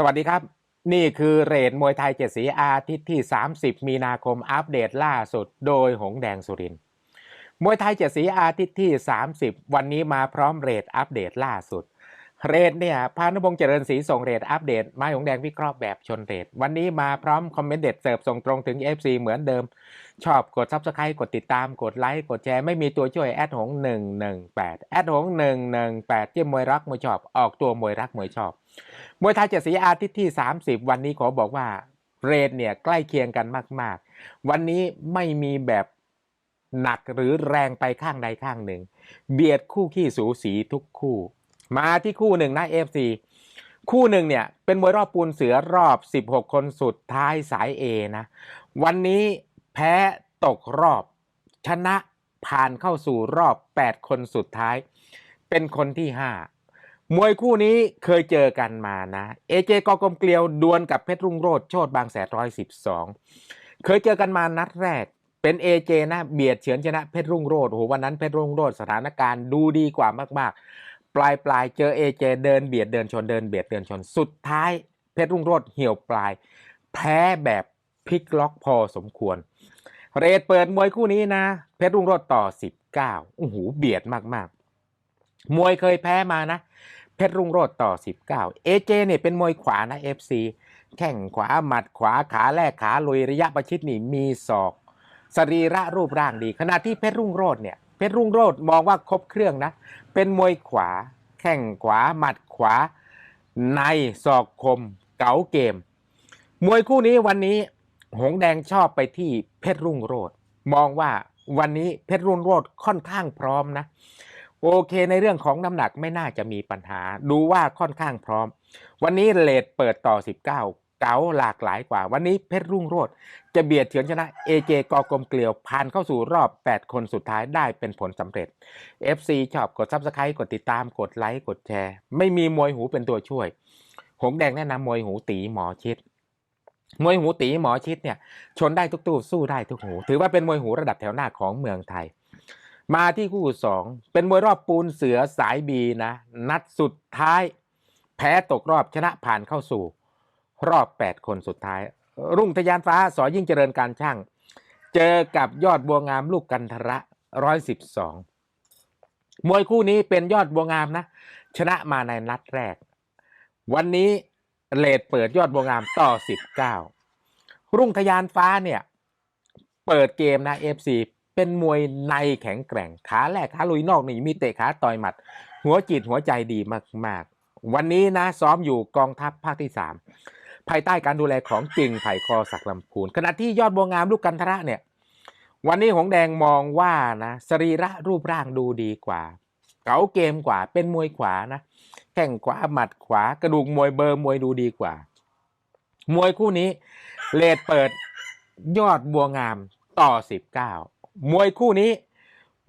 สวัสดีครับ นี่คือเรทมวยไทยเจ็ดสีอาทิตย์ที่ 30 มีนาคมอัปเดตล่าสุดโดยหงแดงสุรินมวยไทยเจ็ดสีอาทิตย์ที่ 30 วันนี้มาพร้อมเรทอัปเดตล่าสุด เรทเนี่ยพานุพงษ์เจริญศรีส่งเรทอัปเดตไม้หงแดงวิเคราะห์แบบชนเรทวันนี้มาพร้อมคอมเมนต์เด็ดเสิร์ฟส่งตรงถึง FC เหมือนเดิม ชอบกด Subscribe กดติดตามกดไลค์กดแชร์ไม่มีตัวช่วยแอดหง118แอดหง118เจ้มมวยรักมวยชอบออกตัวมวยรักมวยชอบ มวยไทยเจ็ดสีอาทิตย์ที่ 30 วันนี้ขอบอกว่าเรทเนี่ยใกล้เคียงกันมาก ๆ วันนี้ไม่มีแบบหนักหรือแรงไปข้างใดข้างหนึ่ง เบียดคู่ขี้สูสีทุกคู่ มาที่คู่หนึ่งนะ FC คู่หนึ่งเนี่ยเป็นมวยรอบปูนเสือรอบ 16 คนสุดท้ายสาย A นะ วันนี้แพ้ตกรอบ ชนะผ่านเข้าสู่รอบ 8 คนสุดท้าย เป็นคนที่ 5 มวยคู่นี้เคยเจอกันมานะ เอเจกอกลมเกลียวดวลกับเพชรรุ่งโรดโชดบางแสนร้อยสิบสองเคยเจอกันมานัดแรก เป็นเอเจนะเบียดเฉือนชนะเพชรรุ่งโรดโอ้โหวันนั้นเพชรรุ่งโรดสถานการณ์ดูดีกว่ามากๆ ปลายปลายเจอเอเจเดินเบียดเดินชนเดินเบียดเดินชนสุดท้ายเพชรรุ่งโรดเหี่ยวปลาย แพ้แบบพลิกล็อกพอสมควร เรทเปิดมวยคู่นี้นะ เพชรรุ่งโรดต่อ 19โอ้โหเบียดมากๆ มวยเคยแพ้มานะ เพชรรุ่งโรดต่อ 19 เอเจเนี่ยเป็นมวยขวานะ FC แข่งขวาหมัดขวาขาแรกขาลุยระยะประชิดนี่มีศอก สรีระรูปร่างดี ขณะที่เพชรรุ่งโรดเนี่ยเพชรรุ่งโรดมองว่าครบเครื่องนะ เป็นมวยขวา แข่งขวาหมัดขวา ในศอกคม เก๋าเกม มวยคู่นี้วันนี้หงแดงชอบไปที่เพชรรุ่งโรดมองว่าวันนี้เพชรรุ่งโรดค่อนข้างพร้อมนะ โอเคในเรื่องของน้ำหนักไม่น่าจะมีปัญหา ดูว่าค่อนข้างพร้อม วันนี้เลทเปิดต่อ 19 เก๋าหลากหลายกว่า วันนี้เพชรรุ่งโรดจะเบียดเฉือนชนะเอเจกอกลมเกลียวผ่านเข้าสู่รอบ 8 คนสุดท้ายได้เป็นผลสำเร็จ FC ชอบกด Subscribe กดติดตามกดไลค์กดแชร์ ไม่มีมวยหูเป็นตัวช่วย หงแดงแนะนำมวยหูตีหมอชิดมวยหูตีหมอชิดเนี่ยชนได้ทุกตู้สู้ได้ทุกหู ถือว่าเป็นมวยหูระดับแถวหน้าของเมืองไทย มาที่คู่สองเป็นมวยรอบปูนเสือสายบีนะ นัดสุดท้าย แพ้ตกรอบชนะผ่านเข้าสู่ รอบ 8 คนสุดท้าย รุ่งทยานฟ้าสอยิ่งเจริญการช่าง เจอกับยอดบัวงามลูกกันทระร้อยสิบสองมวยคู่นี้เป็นยอดบัวงามนะ ชนะมาในนัดแรก วันนี้เลดเปิดยอดบัวงามต่อ19รุ่งทยานฟ้าเนี่ย เปิดเกมนะ FC เป็นมวยในแข็งแกร่งขาแรกขาลุยนอกนี่มีเตะขาต่อยหมัด หัวจิตหัวใจดีมากๆ วันนี้นะซ้อมอยู่กองทัพภาคที่ 3 ภายใต้การดูแลของจริงไผ่คอศักลำพูนขณะที่ยอดบัวงามลูกกันทระเนี่ย วันนี้หงแดงมองว่านะสรีระรูปร่างดูดีกว่าเก๋าเกมกว่าเป็นมวยขวานะแข้งขวาหมัดขวากระดูกมวยเบอร์มวยดูดีกว่า มวยคู่นี้เลดเปิดยอดบัวงามต่อ 19 มวยคู่นี้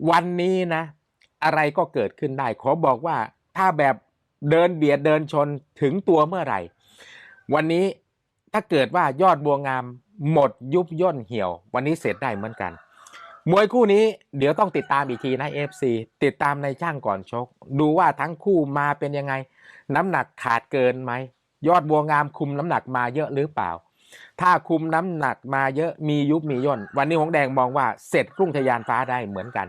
วันนี้นะ อะไรก็เกิดขึ้นได้ ขอบอกว่าถ้าแบบเดินเบียดเดินชนถึงตัวเมื่อไหร่ วันนี้ถ้าเกิดว่ายอดบัวงามหมดยุบย่นเหี่ยว วันนี้เสร็จได้เหมือนกัน มวยคู่นี้เดี๋ยวต้องติดตามอีกทีนะ FC ติดตามในช่างก่อนชก ดูว่าทั้งคู่มาเป็นยังไง น้ำหนักขาดเกินไหม ยอดบัวงามคุมน้ำหนักมาเยอะหรือเปล่า ถ้าคุมน้ำหนักมาเยอะมียุบมีย่น วันนี้หงแดงมองว่าเสร็จรุ่งทยานฟ้าได้เหมือนกัน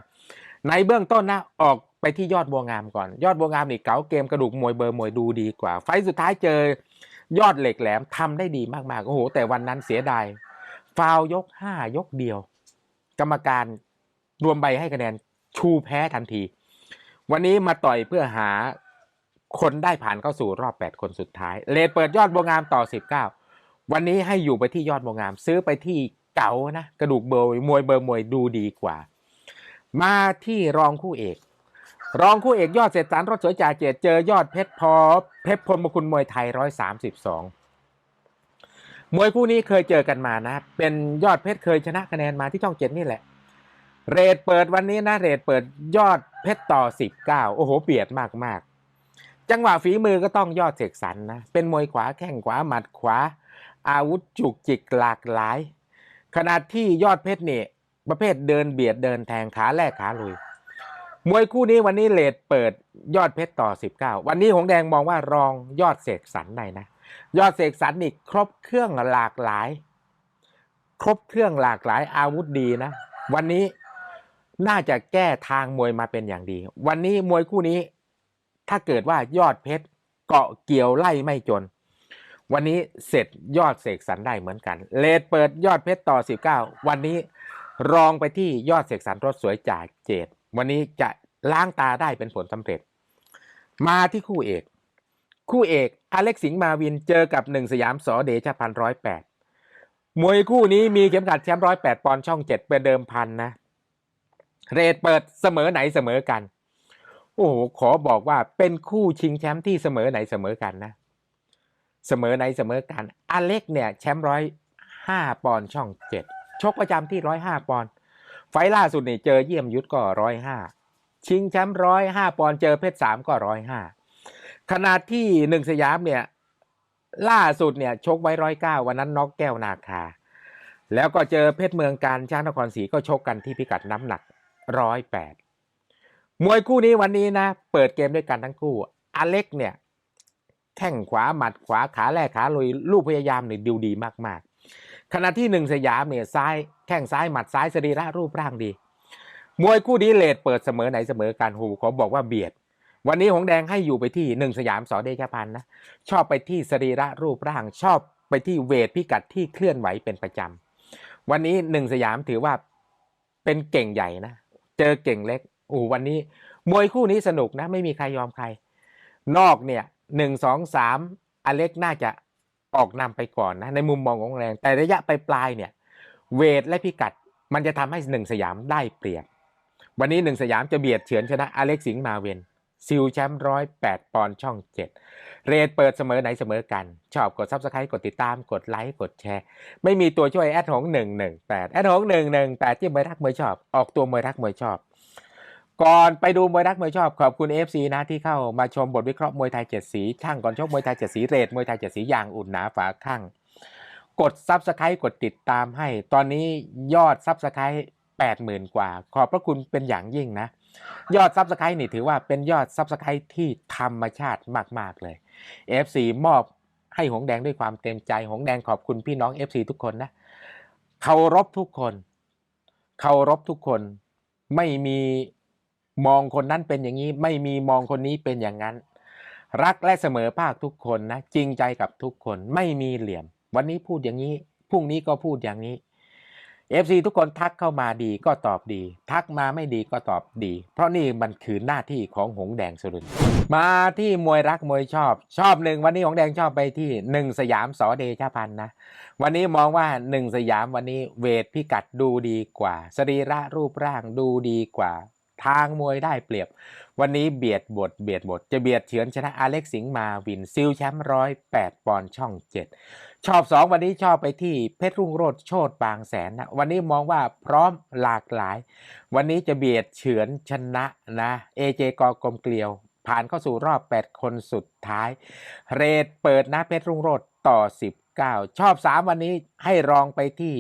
ในเบื้องต้นนะออกไปที่ยอดบัวงามก่อน ยอดบัวงามนี่เก๋าเกมกระดูกมวยเบอร์มวยดูดีกว่า ไฟสุดท้ายเจอยอดเหล็กแหลมทำได้ดีมากๆโอ้โห แต่วันนั้นเสียดายฟาวยกห้ายกเดียว กรรมการรวมใบให้คะแนนชูแพ้ทันที วันนี้มาต่อยเพื่อหาคนได้ผ่านเข้าสู่รอบ 8 คนสุดท้าย เลดเปิดยอดบัวงามต่อ 19 วันนี้ให้อยู่ไปที่ยอดบัวงาม ซื้อไปที่เก๋านะกระดูกเบอร์มวยเบอร์มวยดูดีกว่า มาที่รองคู่เอก รองคู่เอกยอดเศรษฐสารรถสวยจ่าเจตเจอยอดเพชรพอเพชรพลมคุณมวยไทยร้อยสามสิบสองมวยคู่นี้เคยเจอกันมานะ เป็นยอดเพชรเคยชนะคะแนนมาที่ช่องเจ็ดนี่แหละ เรทเปิดวันนี้นะ เรทเปิดยอดเพชรต่อสิบเก้าโอ้โหเบียดมากมากๆจังหวะฝีมือก็ต้องยอดเสกสรรนะ เป็นมวยขวาแข้งขวาหมัดขวา อาวุธจุกจิกหลากหลาย ขณะที่ยอดเพชรเนี่ยประเภทเดินเบียดเดินแทงขาแรกขาลุย มวยคู่นี้วันนี้เลทเปิดยอดเพชรต่อ 19 วันนี้หงแดงมองว่ารองยอดเสกสรรได้นะ ยอดเสกสรรนี่ครบเครื่องหลากหลาย ครบเครื่องหลากหลายอาวุธดีนะ วันนี้น่าจะแก้ทางมวยมาเป็นอย่างดี วันนี้มวยคู่นี้ ถ้าเกิดว่ายอดเพชรเกาะเกี่ยวไล่ไม่จน วันนี้เสร็จยอดเสกสรรได้เหมือนกัน เลดเปิดยอดเพชรต่อ 19 วันนี้รองไปที่ยอดเสกสรรรถสวยจ่าเจดวันนี้จะล้างตาได้เป็นผลสำเร็จ มาที่คู่เอก คู่เอกอเล็กสิงห์มาวินเจอกับหนึ่งสยามสอเดชพันร้อยแปดมวยคู่นี้มีเข็มขัดแชมป์ร้อยแปดปอนด์ช่องเจ็ดเป็นเดิมพันนะเรทเปิดเสมอไหนเสมอกัน โอ้โหขอบอกว่าเป็นคู่ชิงแชมป์ที่เสมอไหนเสมอกันนะ เสมอไหนเสมอกันอเล็กเนี่ยแชมป์ร้อยห้าปอนช่องเจ็ดชกประจำที่ร้อยห้าปอนไฟล่าสุดนี่เจอเยี่ยมยุทธก็ร้อยห้าชิงแชมป์ร้อยห้าปอนเจอเพชรสามก็ร้อยห้าขณะที่หนึ่งสยามเนี่ยล่าสุดเนี่ยชกไว้ร้อยเก้าวันนั้นน็อกแก้วนาคา แล้วก็เจอเพชรเมืองการชาตินครศรีก็ชกกันที่พิกัดน้ำหนักร้อยแปดมวยคู่นี้วันนี้นะ เปิดเกมด้วยกันทั้งคู่ อเล็กเนี่ย แข้งขวาหมัดขวาขาแรกขาลุยลูกพยายามเนี่ยดูดีมากๆ ขณะที่หนึ่งสยามเนี่ยซ้ายแข้งซ้ายหมัดซ้ายสรีระรูปร่างดี มวยคู่นี้เลดเปิดเสมอไหนเสมอกันหูขอบอกว่าเบียด วันนี้หงแดงให้อยู่ไปที่หนึ่งสยามสอเดชพันธ์นะชอบไปที่สรีระรูปร่างชอบไปที่เวทพิกัดที่เคลื่อนไหวเป็นประจำวันนี้หนึ่งสยามถือว่าเป็นเก่งใหญ่นะเจอเก่งเล็กโอ้วันนี้มวยคู่นี้สนุกนะ ไม่มีใครยอมใคร นอกเนี่ย หนึ่งสองสามอเล็กน่าจะออกนำไปก่อนนะในมุมมองของแดงแต่ระยะปลายเนี่ยเวทและพิกัดมันจะทำให้หนึ่งสยามได้เปรียบ วันนี้หนึ่งสยามจะเบียดเฉือนชนะอเล็กสิงห์มาเวนซิลแชมป์ร้อยแปดปอนด์ช่องเจ็ดเรทเปิดเสมอไหนเสมอกัน ชอบกดซับสไครต์กดติดตามกดไลค์กดแชร์ ไม่มีตัวช่วยแอดหงหนึ่งหนึ่งแปดแอดหงหนึ่งหนึ่งแปดที่มวยรักมวยชอบ ออกตัวมวยรักมวยชอบ ก่อนไปดูมวยรักมวยชอบขอบคุณ FC นะที่เข้ามาชมบทวิเคราะห์มวยไทยเจ็ดสีช่างก่อนชกมวยไทยเจ็ดสีเรทมวยไทยเจ็ดสีอย่างอุ่นหนาฝาข้างกดซับสไครต์กดติดตามให้ ตอนนี้ยอดซับสไครต์แปดหมื่นกว่า ขอบพระคุณเป็นอย่างยิ่งนะ ยอดซับสไครต์นี่ถือว่าเป็นยอดซับสไครต์ที่ธรรมชาติมากๆเลย FC มอบให้หงแดงด้วยความเต็มใจหงแดงขอบคุณพี่น้อง FC ทุกคนนะเคารพทุกคนเคารพทุกคนไม่มี มองคนนั้นเป็นอย่างนี้ ไม่มีมองคนนี้เป็นอย่างนั้น รักและเสมอภาคทุกคนนะจริงใจกับทุกคนไม่มีเหลี่ยม วันนี้พูดอย่างนี้พรุ่งนี้ก็พูดอย่างนี้ FC ทุกคนทักเข้ามาดีก็ตอบดี ทักมาไม่ดีก็ตอบดี เพราะนี่มันคือหน้าที่ของหงแดงสุรินมาที่มวยรักมวยชอบ ชอบหนึ่งวันนี้หงแดงชอบไปที่หนึ่งสยามสอเดชพันธ์นะ วันนี้มองว่าหนึ่งสยามวันนี้เวทพิกัดดูดีกว่า สรีระรูปร่างดูดีกว่า ทางมวยได้เปรียบ วันนี้เบียดบทเบียดบทจะเบียดเฉือนชนะอเล็กสิงห์มาวินซิลแชมป์ร้อยแปดปอนด์ช่องเจ็ดชอบสองวันนี้ชอบไปที่เพชรรุ่งโรจน์โชตบางแสนนะวันนี้มองว่าพร้อมหลากหลาย วันนี้จะเบียดเฉือนชนะนะเอเจกอกลมเกลียว ผ่านเข้าสู่รอบ 8 คนสุดท้าย เรทเปิดนะเพชรรุ่งโรจน์ต่อ 19 ชอบ 3 วันนี้ให้รองไปที่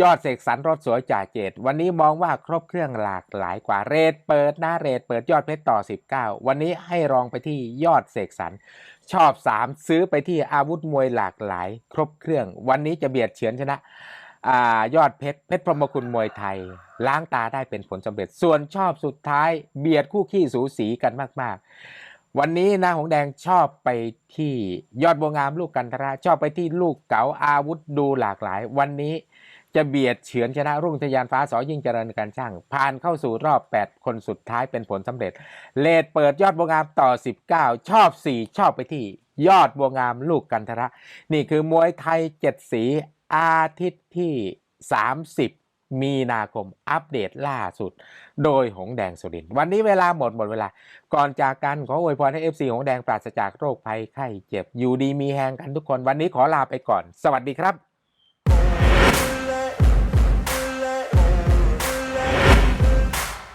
ยอดเสกสรรรถสวยจ่าเจตวันนี้มองว่าครบเครื่องหลากหลายกว่าเรทเปิดหนะเรทเปิดยอดเพชรต่อ 19 วันนี้ให้รองไปที่ยอดเสกสรรชอบ 3 ซื้อไปที่อาวุธมวยหลากหลาย ครบเครื่อง วันนี้จะเบียดเฉือนชนะอยอดเพชรเพชรพรหมคุณมวยไทย ล้างตาได้เป็นผลสำเร็จ ส่วนชอบสุดท้ายเบียดคู่ขี้สูสีกันมาก ๆ วันนี้นะหงแดงชอบไปที่ยอดบัวงามลูกกันทระชอบไปที่ลูกเก๋าอาวุธดูหลากหลาย วันนี้ จะเบียดเฉือนชนะรุ่งทยานฟ้าสอยิ่งเจริญการช่าง ผ่านเข้าสู่รอบ 8 คนสุดท้ายเป็นผลสำเร็จ เลดเปิดยอดบัวงามต่อ 19 ชอบ 4 ชอบไปที่ยอดบัวงามลูกกันทระ นี่คือมวยไทย 7 สีอาทิตย์ที่ 30 มีนาคมอัปเดตล่าสุด โดยหงแดงสุรินวันนี้เวลาหมดหมดเวลา ก่อนจากกันขออวยพรให้ FC หงแดงปราศจากโรคภัยไข้เจ็บอยู่ดีมีแหงกันทุกคน วันนี้ขอลาไปก่อน สวัสดีครับ